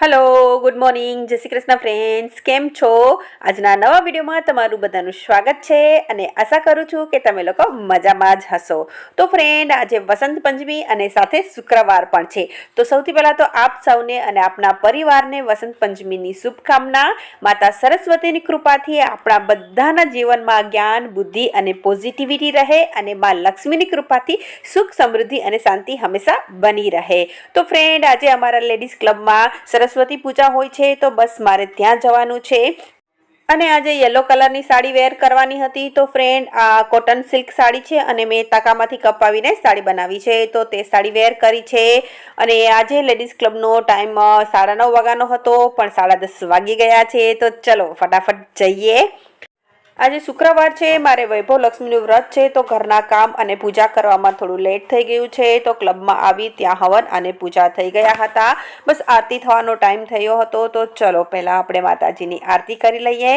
Hello good morning જય Shri Krishna friends કેમ છો? આજના નવા વિડીયોમાં તમારું બધાનું સ્વાગત છે અને આશા કરું છું કે તમે લોકો મજામાં જ હશો. તો ફ્રેન્ડ આજે વસંત પંચમી અને સાથે શુક્રવાર પણ છે. તો સૌથી પહેલાં તો આપ સૌને અને આપના પરિવારને વસંત પંચમીની શુભકામના, માતા સરસ્વતીની કૃપાથી આપણા બધાના જીવનમાં જ્ઞાન, બુદ્ધિ અને પોઝિટિવિટી રહે અને મા લક્ષ્મીની કૃપાથી સુખ સમૃદ્ધિ અને શાંતિ હંમેશા બની રહે. તો ફ્રેન્ડ આજે અમારા લેડીઝ ક્લબમાં સરસ્વતી પૂજા હોય છે, તો બસ મારે ત્યાં જવાનું છે. અને આજે યલો કલરની સાડી વેર કરવાની હતી, તો ફ્રેન્ડ આ કોટન સિલ્ક સાડી છે અને મેં તાકામાંથી કપાવીને સાડી બનાવી છે. તો તે સાડી વેર કરી છે. અને આજે લેડીઝ ક્લબનો ટાઈમ સાડા નવ વાગ્યાનો હતો, પણ સાડા દસ વાગી ગયા છે. તો ચલો, ફટાફટ જઈએ. આજે શુક્રવાર છે, મારે વૈભવ લક્ષ્મીનું વ્રત છે, તો ઘરના કામ અને પૂજા કરવામાં થોડું લેટ થઈ ગયું છે, તો ક્લબમાં આવી ત્યાં હવન અને પૂજા થઈ ગયા હતા. બસ આરતી થવાનો ટાઈમ થયો હતો, તો ચલો પહેલાં આપણે માતાજીની આરતી કરી લઈએ.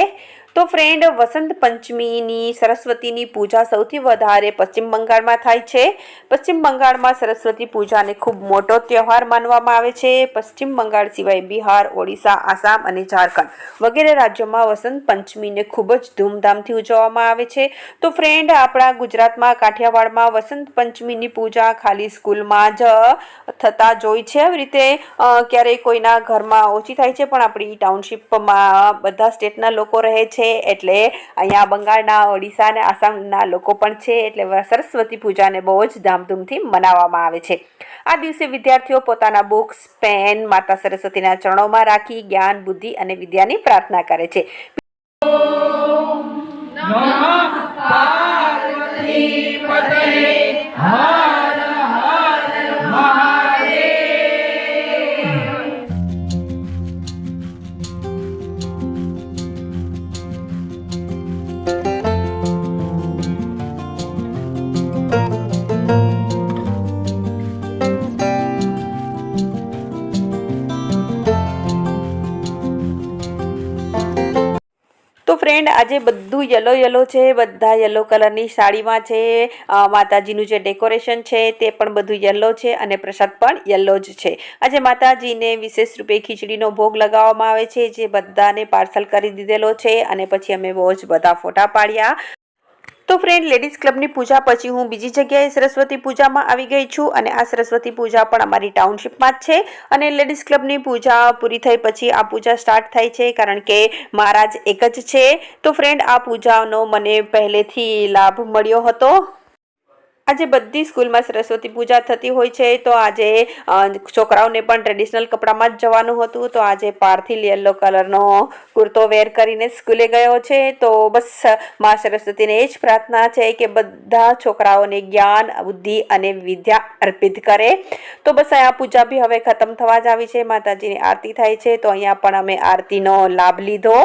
તો ફ્રેન્ડ વસંત પંચમીની, સરસ્વતીની પૂજા સૌથી વધારે પશ્ચિમ બંગાળમાં થાય છે. પશ્ચિમ બંગાળમાં સરસ્વતી પૂજાને ખૂબ મોટો તહેવાર માનવામાં આવે છે. પશ્ચિમ બંગાળ સિવાય બિહાર, ઓડિશા, આસામ અને ઝારખંડ વગેરે રાજ્યોમાં વસંત પંચમીને ખૂબ જ ધૂમધામથી ઉજવવામાં આવે છે. તો ફ્રેન્ડ આપણા ગુજરાતમાં કાઠિયાવાડમાં વસંત પંચમીની પૂજા ખાલી સ્કૂલમાં જ થતા જોઈ છે. આવી રીતે ક્યારેય કોઈના ઘરમાં ઓછી થાય છે, પણ આપણી ટાઉનશીપમાં બધા સ્ટેટના લોકો રહે છે. એટલે અહીંયા બંગાળના, ઓડિશા અને આસામના લોકો પણ છે, એટલે સરસ્વતી પૂજાને બહુ જ ધામધૂમથી મનાવવામાં આવે છે. આ દિવસે વિદ્યાર્થીઓ પોતાના બુક્સ પેન માતા સરસ્વતીના ચરણોમાં રાખી જ્ઞાન, બુદ્ધિ અને વિદ્યાની પ્રાર્થના કરે છે. તો ફ્રેન્ડ આજે બધું યલો યલો છે, બધા યલો કલરની સાડીમાં છે માતાજીનું જે ડેકોરેશન છે તે પણ બધું યલો છે અને પ્રસાદ પણ યલો જ છે. આજે માતાજીને વિશેષ રૂપે ખીચડીનો ભોગ લગાવવામાં આવે છે, જે બધાને પાર્સલ કરી દીધેલો છે અને પછી અમે બહુ જ બધા ફોટા પાડ્યા. તો ફ્રેન્ડ લેડીઝ ક્લબની પૂજા પછી હું બીજી જગ્યાએ સરસ્વતી પૂજામાં આવી ગઈ છું અને આ સરસ્વતી પૂજા પણ અમારી ટાઉનશીપમાં જ છે અને લેડીઝ ક્લબની પૂજા પૂરી થઈ પછી આ પૂજા સ્ટાર્ટ થાય છે કારણ કે મહારાજ એક જ છે. તો ફ્રેન્ડ આ પૂજાનો મને પહેલેથી લાભ મળ્યો હતો. આજે બધી સ્કૂલમાં સરસ્વતી પૂજા થતી હોય છે, તો આજે છોકરાઓને પણ ટ્રેડિશનલ કપડામાં જ જવાનું હતું, તો આજે પાર્થિલ યલો કલરનો કુર્તો વેર કરીને સ્કૂલે ગયો છે, તો બસ મા સરસ્વતીને એ જ પ્રાર્થના છે કે બધા છોકરાઓને જ્ઞાન, બુદ્ધિ અને વિદ્યા અર્પિત કરે. તો બસ આ પૂજા બી હવે ખતમ થવા જ આવી છે, માતાજીની આરતી થાય છે, તો અહીંયા પણ અમે આરતીનો લાભ લીધો.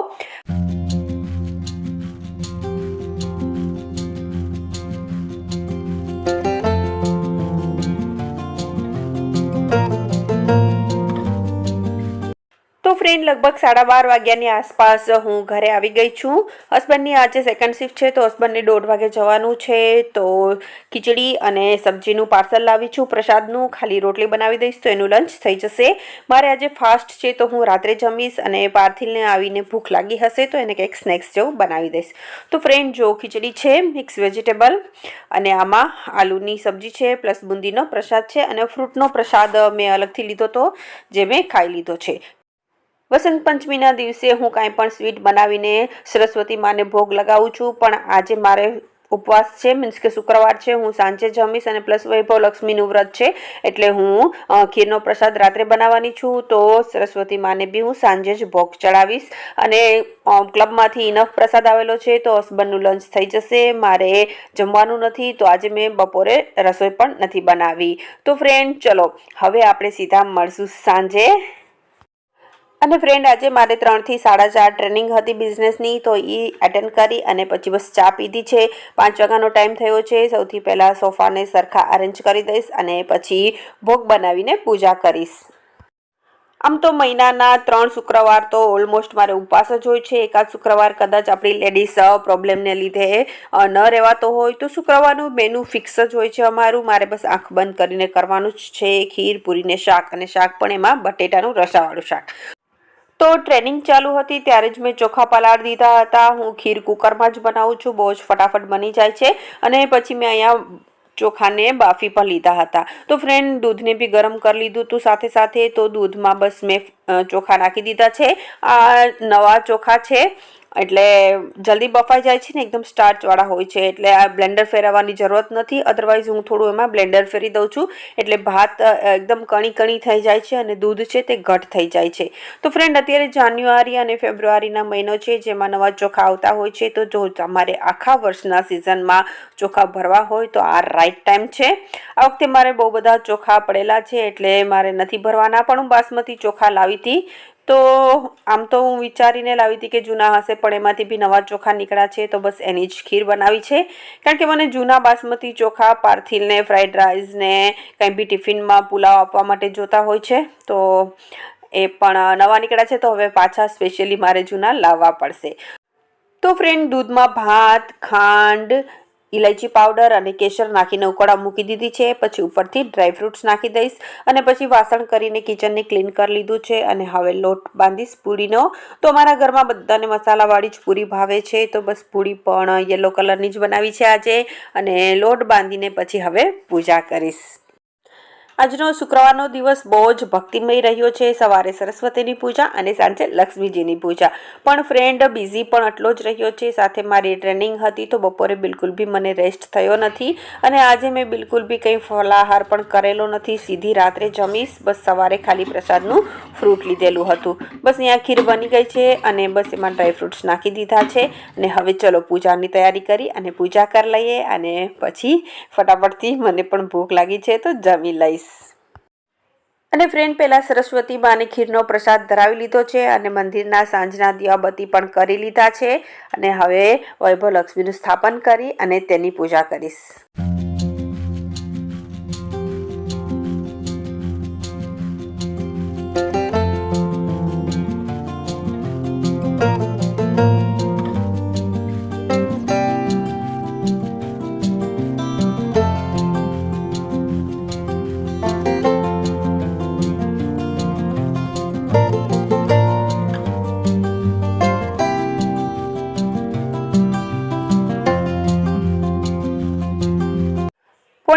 ફ્રેન્ડ લગભગ સાડા બાર વાગ્યાની આસપાસ હું ઘરે આવી ગઈ છું. હસબન્ડની આજે સેકન્ડ શિફ્ટ છે, તો હસબન્ડને દોઢ વાગે જવાનું છે, તો ખીચડી અને સબ્જીનું પાર્સલ લાવી છું, પ્રસાદનું, ખાલી રોટલી બનાવી દઈશ, તો એનું લંચ થઈ જશે. મારે આજે ફાસ્ટ છે, તો હું રાત્રે જમીશ અને પાર્થિલને આવીને ભૂખ લાગી હશે, તો એને કંઈક સ્નેક્સ જેવું બનાવી દઈશ. તો ફ્રેન્ડ જો ખીચડી છે મિક્સ વેજીટેબલ અને આમાં આલુની સબ્જી છે પ્લસ બુંદીનો પ્રસાદ છે અને ફ્રૂટનો પ્રસાદ મેં અલગથી લીધો તો, જે મેં ખાઈ લીધો છે. વસંત પંચમીના દિવસે હું કાંઈ પણ સ્વીટ બનાવીને સરસ્વતી માને ભોગ લગાવું છું, પણ આજે મારે ઉપવાસ છે, મીન્સ કે શુક્રવાર છે, હું સાંજે જમીશ અને પ્લસ વૈભવ લક્ષ્મીનું વ્રત છે, એટલે હું ખીરનો પ્રસાદ રાત્રે બનાવવાની છું, તો સરસ્વતી માને બી હું સાંજે જ ભોગ ચડાવીશ અને ક્લબમાંથી ઇનફ પ્રસાદ આવેલો છે, તો હસબન્ડનું લંચ થઈ જશે, મારે જમવાનું નથી, તો આજે મેં બપોરે રસોઈ પણ નથી બનાવી. તો ફ્રેન્ડ ચલો, હવે આપણે સીધા મળશું સાંજે. અને ફ્રેન્ડ આજે મારે ત્રણથી સાડા ચાર ટ્રેનિંગ હતી બિઝનેસની તો એ અટેન્ડ કરી અને પછી બસ ચા પીધી છે. પાંચ વાગ્યાનો ટાઈમ થયો છે. સૌથી પહેલાં સોફાને સરખા અરેન્જ કરી દઈશ અને પછી ભોગ બનાવીને પૂજા કરીશ. આમ તો મહિનાના ત્રણ શુક્રવાર તો ઓલમોસ્ટ મારે ઉપવાસ જ હોય છે. એકાદ શુક્રવાર કદાચ આપણી લેડીઝ પ્રોબ્લેમને લીધે ન રહેવાતો હોય તો શુક્રવારનું મેનુ ફિક્સ જ હોય છે અમારું. મારે બસ આંખ બંધ કરીને કરવાનું જ છે. ખીર, પૂરીને શાક અને શાક પણ એમાં બટેટાનું રસાવાળું શાક. તો ટ્રેનિંગ ચાલુ હતી ત્યારે જ મેં ચોખા પલાળ દીધા હતા. હું ખીર કુકરમાં જ બનાવું છું. બહુ જ ફટાફટ બની જાય છે અને પછી મેં અહીંયા ચોખાને બાફી પણ લીધા હતા. તો ફ્રેન્ડ દૂધને બી ગરમ કરી લીધું હતું. સાથે સાથે તો દૂધમાં બસ મેં ચોખા નાખી દીધા છે. આ નવા ચોખા છે. એટલે જલ્દી બફાઈ જાય છે ને, એકદમ સ્ટાર્ચવાળા હોય છે. એટલે આ બ્લેન્ડર ફેરવવાની જરૂરત નથી. અધરવાઇઝ હું થોડું એમાં બ્લેન્ડર ફેરી દઉં છું. એટલે ભાત એકદમ કણી કણી થઈ જાય છે અને દૂધ છે તે ઘટ થઈ જાય છે. તો ફ્રેન્ડ અત્યારે જાન્યુઆરી અને ફેબ્રુઆરીના મહિનો છે, જેમાં નવા ચોખા આવતા હોય છે. તો જો તમારે આખા વર્ષના સિઝનમાં ચોખા ભરવા હોય, તો આ રાઈટ ટાઈમ છે. આ વખતે મારે બહુ બધા ચોખા પડેલા છે, એટલે મારે નથી ભરવાના. પણ હું બાસમતી ચોખા લાવી હતી. તો આમ તો હું વિચારીને લાવી હતી કે જૂના હશે, પણ એમાંથી બી નવા ચોખા નીકળ્યા છે, તો બસ એની જ ખીર બનાવી છે. કારણ કે મને જૂના બાસમતી ચોખા, પાર્થિલને ફ્રાઈડ રાઈસને કંઈ બી ટિફિનમાં પુલાવ આપવા માટે જોતા હોય છે, તો એ પણ નવા નીકળ્યા છે, તો હવે પાછા સ્પેશિયલી મારે જૂના લાવવા પડશે. તો ફ્રેન્ડ દૂધમાં ભાત, ખાંડ ઇલાયચી પાવડર અને કેસર નાખીને ઉકળા મૂકી દીધી છે. પછી ઉપરથી ડ્રાય ફ્રૂટ્સ નાખી દઈશ અને પછી વાસણ કરીને કિચનને ક્લીન કરી લીધું છે અને હવે લોટ બાંધીશ પૂરીનો. તો અમારા ઘરમાં બધાને મસાલાવાળી જ પૂરી ભાવે છે. તો બસ પૂરી પણ યલો કલરની જ બનાવી છે આજે અને લોટ બાંધીને પછી હવે પૂજા કરીશ. આજનો શુક્રવારનો દિવસ બહુ જ ભક્તિમય રહ્યો છે. સવારે સરસ્વતીની પૂજા અને સાંજે લક્ષ્મીજીની પૂજા. પણ ફ્રેન્ડ બિઝી પણ આટલો જ રહ્યો છે. સાથે મારી ટ્રેનિંગ હતી તો બપોરે બિલકુલ બી મને રેસ્ટ થયો નથી અને આજે મેં બિલકુલ બી કંઈ ફલાહાર પણ કરેલો નથી. સીધી રાત્રે જમીશ બસ સવારે ખાલી પ્રસાદનું ફ્રૂટ લીધેલું હતું. બસ અહીંયા ખીર બની ગઈ છે અને બસ એમાં ડ્રાયફ્રૂટ્સ નાખી દીધા છે. અને હવે ચલો પૂજાની તૈયારી કરી અને પૂજા કરી લઈએ અને પછી ફટાફટથી મને પણ ભૂખ લાગી છે તો જમી લઈશ. અને ફ્રેન્ડ પહેલાં સરસ્વતી માને ખીરનો પ્રસાદ ધરાવી લીધો છે અને મંદિરના સાંજના દિવાબત્તી પણ કરી લીધા છે. અને હવે વૈભવ લક્ષ્મીનું સ્થાપન કરી અને તેની પૂજા કરીશ.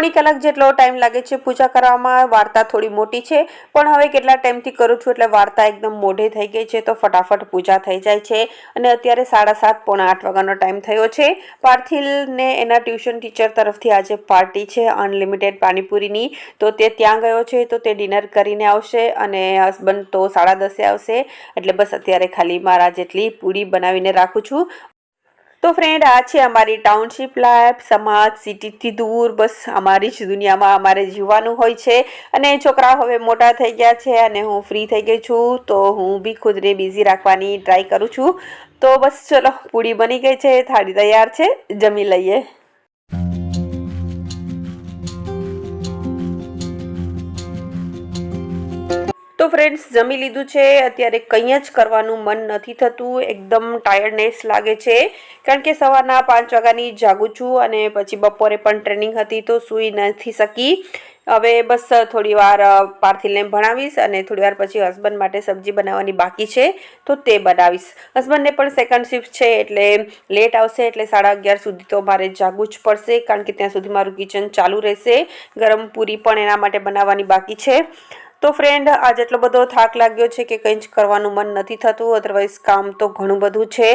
પોણી કલાક જેટલો ટાઈમ લાગે છે પૂજા કરવામાં, વાર્તા થોડી મોટી છે, પણ હવે કેટલા ટાઈમથી કરું છું એટલે વાર્તા એકદમ મોઢે થઈ ગઈ છે તો ફટાફટ પૂજા થઈ જાય છે. અને અત્યારે સાડા સાત, પોણા આઠ વાગ્યાનો ટાઈમ થયો છે. પાર્થિલને એના ટ્યુશન ટીચર તરફથી આજે પાર્ટી છે અનલિમિટેડ પાણીપુરીની. તો તે ત્યાં ગયો છે તો તે ડિનર કરીને આવશે અને હસબન્ડ તો સાડા દસે આવશે. એટલે બસ અત્યારે ખાલી મારા જેટલી પૂરી બનાવીને રાખું છું. તો ફ્રેન્ડ આ છે અમારી ટાઉનશીપ લાઈફ સમાજ સિટીથી દૂર, બસ અમારી જ દુનિયામાં અમારે જીવવાનું હોય છે. અને છોકરાઓ હવે મોટા થઈ ગયા છે અને હું ફ્રી થઈ ગઈ છું, તો હું બી ખુદને બિઝી રાખવાની ટ્રાય કરું છું. તો બસ ચલો, પૂરી બની ગઈ છે, થાળી તૈયાર છે, જમી લઈએ. તો ફ્રેન્ડ્સ જમી લીધું છે. અત્યારે કંઈ જ કરવાનું મન નથી થતું. એકદમ ટાયર્ડનેસ લાગે છે. કારણ કે સવારના પાંચ વાગ્યાની જાગું છું અને પછી બપોરે પણ ટ્રેનિંગ હતી તો સૂઈ નથી શકી. હવે બસ થોડી વાર પાર્થિલને ભણાવીશ અને થોડી વાર પછી હસબન્ડ માટે સબ્જી બનાવવાની બાકી છે. તો તે બનાવીશ. હસબન્ડને પણ સેકન્ડ શિફ્ટ છે એટલે લેટ આવશે એટલે સાડા અગિયાર સુધી તો મારે જાગવું જ પડશે કારણ કે ત્યાં સુધી મારું કિચન ચાલુ રહેશે. ગરમ પૂરી પણ એના માટે બનાવવાની બાકી છે. તો ફ્રેન્ડ આજ એટલો બધો થાક લાગ્યો છે કે કંઈ જ કરવાનું મન નથી થતું અધરવાઇઝ કામ તો ઘણું બધું છે.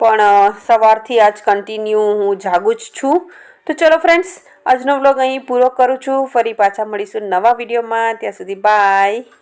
પણ સવારથી આજ કન્ટિન્યુ હું જાગું જ છું. તો ચલો ફ્રેન્ડ્સ આજનો વ્લોગ અહીં પૂરો કરું છું. ફરી પાછા મળીશું નવા વિડીયોમાં ત્યાં સુધી બાય